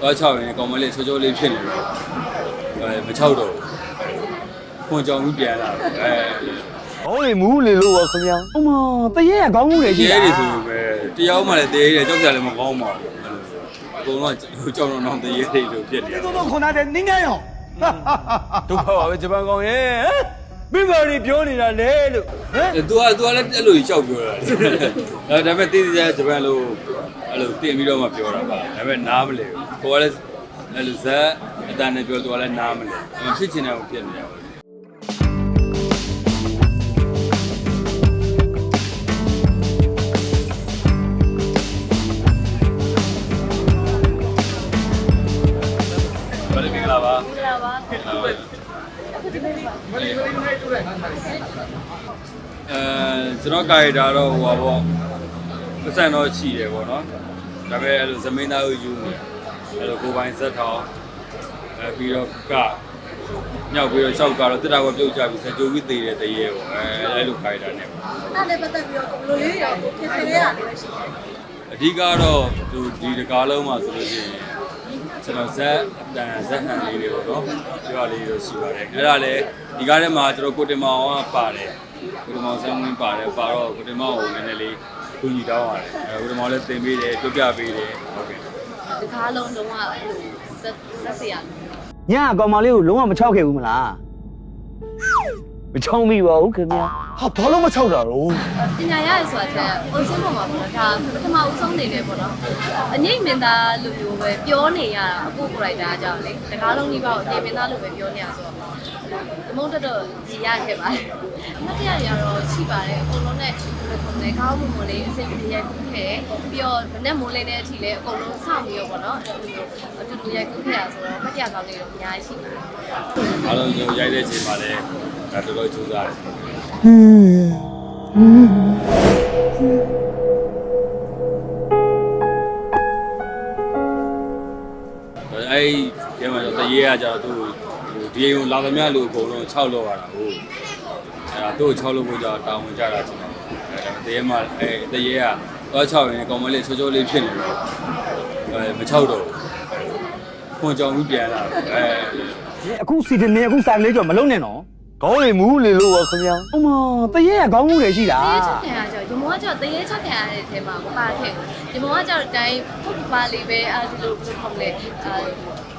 သွားချောက်ရင်ကောင်မလေးချိုးချိုးလေးဖြစ်နေတော့အဲမချောက်တော့ခွန်ကြောင်ကြီးပြန်လာအဲဟောလေမူးလေလို့ပါခင်ဗျာအမတရေကခေါင်းမှုတွေရှိရဲတာတွေဆိုပဲတရားမှလည်းတေးရဲကြောက်ကြလည်းမကောင်းပါဘူးအကုန်လုံးကြောက်တော့တော့တေးရဲတွေလို့ဖြစ်နေတော်တော်ခွန်တဲ့နင်းငယ်ရောဒုက္ခပါပဲဂျပန်ကောင်ရဲ့ဟမ်မိဘတွေပြောနေတာလေလို့ဟမ်သူကသူကလည်းအဲ့လိုကြီးကြောက်ပြောတာဒါဒါပေမဲ့တေးသေးချာဂျပန်လိုအဲ့လိုတင်ပြီးတော့မှပြောတာပါဒါပေမဲ့နားမလဲဘူး ကိုကလည်းအဲ့လိုဇက်အတန်နဲ့ပြောသူကလည်းနားမလဲဖြစ်ချင်တယ်ဖြစ်နေတယ်ဘာလဲမင်္ဂလာပါမင်္ဂလာပါအဲကျွန်တော်ကာရီတာတော့ဟိုပါပေါ့ပတ်စံတော့ရှိတယ်ပေါ့နော်ဒါပေမဲ့အဲ့လိုသမင်းသားကိုယူနေ အဲ့လိုကိုယ်ပိုင်ဇက်ထောင်အဲပြီးတော့ကမြောက်ပြီးတော့ရှောက်ကတော့တက်တာကပြုတ်ကြပြီးစကြိုပြီးသေးတယ်တရေပေါ့အဲအဲ့လိုကာရီတာနဲ့ပေါ့အဲ့ဒါနဲ့ပတ်သက်ပြီးတော့ဘယ်လိုလေးရောဖြစ်စေရတာလဲရှိတယ်အဓိကတော့သူဒီတကားလုံးမှာဆိုလို့ရှိရင်ကျွန်တော်ဇက်အတန်ဇက်ဟန်လေးတွေပေါ့နော်ပြောလေးတော့ရှိပါတယ်အဲ့ဒါလည်းဒီကားထဲမှာကျွန်တော်ကိုတင်မောင်ကပါတယ်ကိုတင်မောင်ဆန်းဝင်းပါတယ်ပါတော့ကိုတင်မောင်ကိုနည်းနည်းလေးကူညီတောင်းရတယ်အဲကိုတင်မောင်လည်းသင်ပေးတယ်ပြပြပေးတယ်ဟုတ်ကဲ့ ဒီကားလုံးလုံးဝအဲ့လိုသက်သက်စရာညအကောင်မလေးကိုလုံးဝမချောက်ခဲ့ဘူးမလားမချောင်းမိပါဘူးခင်ဗျာဟာဘာလို့မချောက်တာတော့ပညာရရဆိုတာတဲ့ပုံစံပေါ်မှာပေါ့နော်ဒါပထမဦးဆုံးနေတယ်ပေါ့နော်အငိမ့်မင်းသားလိုမျိုးပဲပြောနေရတာအဖို့ character အကြောင်းလေဒီကားလုံးကြီးပါကိုအငိမ့်မင်းသားလိုပဲပြောနေရဆိုတော့ အမုန်းတက်တော့ကြည်ရခဲ့ပါတယ်အမတ်တရားတွေကတော့ရှိပါတယ်အကုန်လုံးနဲ့ဘယ်လိုခေါ်မလဲကားမှုမလေးအစိပ်ပြေရိုက်ခုခဲ့ပြီးတော့မနဲ့မိုးလေးတဲ့အထိလည်းအကုန်လုံးစောင့်ပြီးတော့ပေါ့နော်အဲ့လိုမျိုးအတူတူရိုက်ခုခဲ့ရဆိုတော့မတ်တရားကောင်းလေးတော့အများကြီးရှိပါတယ်အားလုံးကျွန်တော်ရိုက်တဲ့အချိန်မှာလည်းဒါတော်တော်ကြိုးစားတယ်အဲ့ဒီထဲမှာတော့တရေကကြတော့သူ ဒီအိမ်ကိုလာသမျှလူအကုန်လုံး6လောက်ရတာဟုတ်အဲ့ဒါသူ့ကို6လောက်ဖို့ကြာတာဝန်ကြတာကျွန်တော်အဲ့ဒါတရေမှာအဲ့တရေကသွား6ရင်ကောင်မလေးချိုးချိုးလေးဖြစ်နေတော့အဲမ6တော့ခွန်ကြောင်ကြီးပြန်လာအဲအခုစီတင်နေအခုစာလေးကြောမလုံးနဲ့နော်ခေါင်းလေမူးလေလို့ပါခင်ဗျာအမတရေကခေါင်းမှုတွေရှိတာတရေချက်ခံရကြရမောကကြောတရေချက်ခံရတဲ့ထဲမှာမပါခဲ့ဘူးရမောကကြောတိုင်းဟုတ်ပါလေးပဲအဲဒီလိုဘယ်လိုခေါ်မလဲအဲတရေ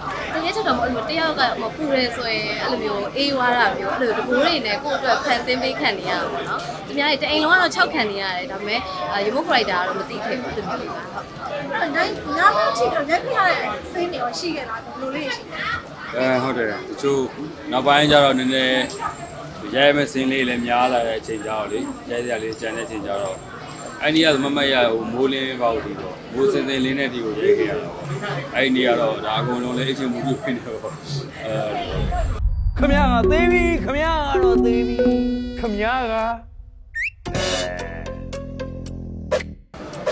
ချက်တော့မဟုတ်လို့တယောက်ကမပူရဲဆိုရင်အဲ့လိုမျိုးအေးဝါတာမျိုးအဲ့လိုတကူတွေနဲ့ကိုယ့်အတွက်ဖန်ဆင်းပေးခံနေရတာပေါ့နော်ဒီများတအိမ်လုံးကတော့6ခံနေရတယ်ဒါပေမဲ့ရမောခရိုက်တာကတော့မသိခဲ့ဘူးဒီမျိုးလေးပါဟုတ်အဲ့ဒါညဘက်ထိတော့ရက်ပြရတဲ့စိတ်တွေရောရှိခဲ့လားဘယ်လိုလေးရှိလဲအဲဟုတ်တယ်တချို့နောက်ပိုင်းကျတော့နည်းနည်းရဲမဲ့စင်းလေးလည်းများလာတဲ့အချိန်ကြောက်လေရဲစရာလေးကြံတဲ့အချိန်ကြောက်တော့ အဲ့ဒီကမမတ်ရဟိုမိုးလင်းပေါ့ဒီတော့မိုးစင်းစင်းလေးနဲ့ဒီကိုရဲခဲ့ရတော့အဲ့ဒီနေ့ကတော့ဒါအကုန်လုံးလည်းအချင်းမူပြီးနေတော့အဲခင်ဗျာကသေးပြီခင်ဗျာကတော့သေးပြီခင်ဗျာက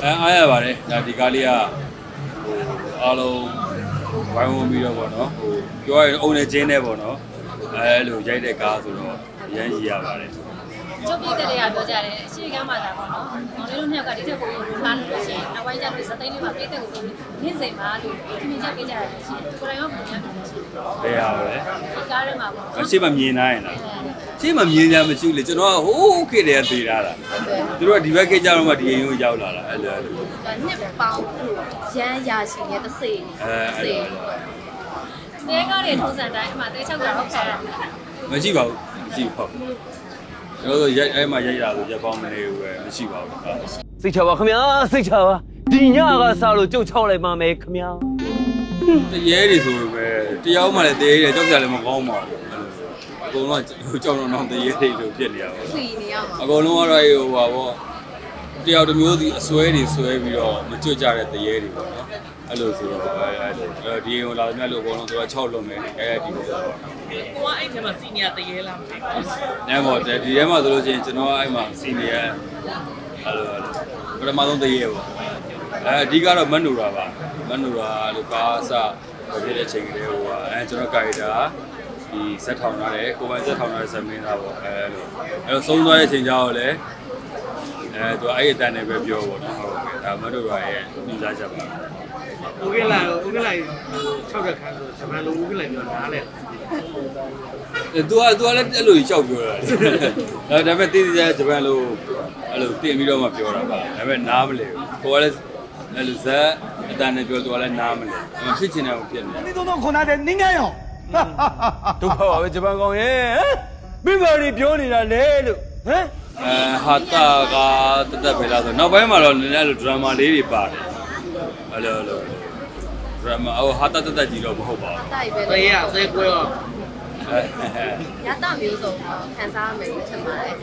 အဲအားရပါတယ်ဒါဒီကားလေးကဟိုအားလုံးဝိုင်းဝန်းပြီးတော့ပေါ့နော်ဟိုပြောရရင်အုံနဲ့ချင်းနဲ့ပေါ့နော်အဲလိုရိုက်တဲ့ကားဆိုတော့ရမ်းရည်ရပါတယ် ချုပ်ပြတဲ့တွေကပြောကြတယ်အရှိကမ်းမှာဒါပေါ့နော်။မောင်လေးတို့နှစ်ယောက်ကဒီထက်ပိုလို့လာလို့ရှိရင်နောက်ပိုင်းကျတော့စသိန်းလေးမှာပြည့်တဲ့ကိုနေ့စဉ်မှာလို့ခင်းချက်ပေးကြရတယ်ရှိတယ်။ကိုယ်တိုင်ရောပုံရပြန်ရှိတယ်ဘယ်ဟာလဲ။ဒီကားထဲမှာပေါ့အရှိမမြင်နိုင်လားရှိမမြင်ကြမရှိဘူးလေကျွန်တော်ကဟိုးခေတ်တည်းကသေးတာလားသူတို့ကဒီဘက်ခေတ်ကြတော့မှဒီအိမ်ကိုရောက်လာတာအဲ့လိုအဲ့လိုဒါနှစ်ပေါင်းရမ်းရရှိရဲ့တစ်စိအဲအဲ့လို။တဲကားတွေထုံးစံတိုင်းအမှတဲချောက်တာဟုတ်ခံရတယ်မရှိပါဘူးမရှိပါဘူး ကျွန်တော်တို့ရိုက်အဲ့မှာရိုက်ရဆိုရက်ပေါင်းမနေဘူးပဲမရှိပါဘူးဟာစိတ်ချပါခင်ဗျာစိတ်ချပါဒီညကစားလို့ကြုတ်ချောက်လိုက်ပါမယ်ခင်ဗျာတရေတွေဆိုပဲတရားမှလည်းတရေတွေကြောက်ကြလည်းမကောင်းပါဘူးအဲ့လိုအကုန်လုံးကကြောက်တော့တော့တရေတွေလို့ဖြစ်နေရပါစီနေရမှာအကုန်လုံးကတော့ဟိုပါပေါ့တယောက်တစ်မျိုးစီအစွဲတွေဆွဲပြီးတော့မကျွတ်ကြတဲ့တရေတွေပေါ့နော် အဲ့လိုဆိုတော့အဲ့အဲ့လိုဒီဟိုလာသမျှလို့အကုန်လုံးသူက6လုံးမယ်အဲ့ဒီလိုပေါ့ကိုကအဲ့ထဲမှာစီနီယာတရေလားမသိဘူး။အဲပေါ့ဒီထဲမှာဆိုလို့ရှိရင်ကျွန်တော်အဲ့မှာစီနီယာအဲ့လိုအဲ့လိုပထမဆုံးတရေပေါ့။အဲအဓိကတော့မန်နူရာပါ။မန်နူရာလို့ကားအစဖြစ်တဲ့ချိန်ကလေးဟိုကအဲကျွန်တော်ကာရီတာဒီဇက်ထောင်ထားတယ်ကိုပိုင်ဇက်ထောင်ထားတဲ့ဇက်မင်းသားပေါ့အဲလိုအဲလိုဆုံးသွားတဲ့ချိန်ကျတော့လည်းအဲသူအဲ့ဒီအတန်နဲ့ပဲပြောပေါ့နော်ဟုတ်ကဲ့ဒါမန်နူရာရဲ့ညွှန်ကြားချက်ပါ ဦးကလာဦးကလာ6ရက်ခန်းဆိုဂျပန်လိုဦးကလာပြောနားလဲ အဲသူကသူကလည်းအဲ့လိုကြီးရှောက်ပြောတာလေဒါပေမဲ့တေးသေးချာဂျပန်လိုအဲ့လိုတင်ပြီးတော့မှပြောတာပါဒါပေမဲ့နားမလဲဘူးကိုကလည်းအဲ့လိုဇက်အတန်နဲ့ပြောသူကလည်းနားမလဲအဲ့ဖြစ်ချင်တယ်ကိုဖြစ်နေတယ် 你都能看到的，你敢用？ ဒုက္ခပါပဲဂျပန်ကောင်ရဲ့ဟမ်မင်းဘာတွေပြောနေတာလဲလို့ဟမ် အဲဟာတာကတသက်ပဲလားဆိုနောက်ပိုင်းမှာတော့နည်းနည်းအဲ့လိုဒရမာလေးတွေပါတယ် အဲ့လိုအဲ့လိုဒရမာဟိုဟာတာတသက်ကြီးတော့မဟုတ်ပါဘူးတိုက်ပဲတရေအသေးကွဲရောအဲရတမျိုးစုံခံစားရမယ်လို့ထင်ပါတယ်